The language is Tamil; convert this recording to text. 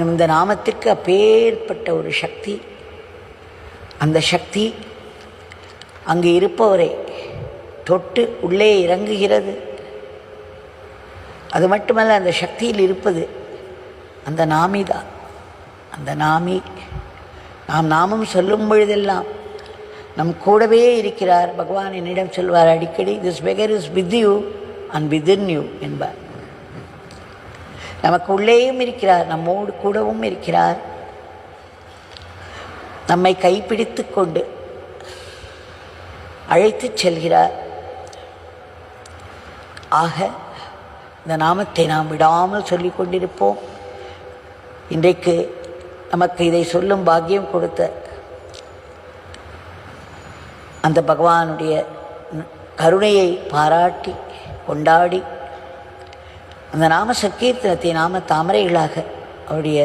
இந்த நாமத்திற்கு அப்பேற்பட்ட ஒரு சக்தி. அந்த சக்தி அங்கு இருப்பவரை தொட்டு உள்ளே இறங்குகிறது. அது மட்டுமல்ல அந்த சக்தியில் இருப்பது அந்த நாமி தான். அந்த நாமி நாம் நாமம் சொல்லும் பொழுதெல்லாம் நம் கூடவே இருக்கிறார். பகவான் என்னிடம் சொல்வார் அடிக்கடி this beggar is with you and within you என்பார். நமக்கு உள்ளேயும் இருக்கிறார் நம்மோடு கூடவும் இருக்கிறார். நம்மை கைப்பிடித்து கொண்டு அழைத்துச் செல்கிறார். ஆக இந்த நாமத்தை நாம் விடாமல் சொல்லிக் கொண்டிருப்போம். இன்றைக்கு நமக்கு இதை சொல்லும் பாக்கியம் கொடுத்த அந்த பகவானுடைய கருணையை பாராட்டி கொண்டாடி அந்த நாம சங்கீர்த்தனத்தை நாம தாமரைகளாக அவருடைய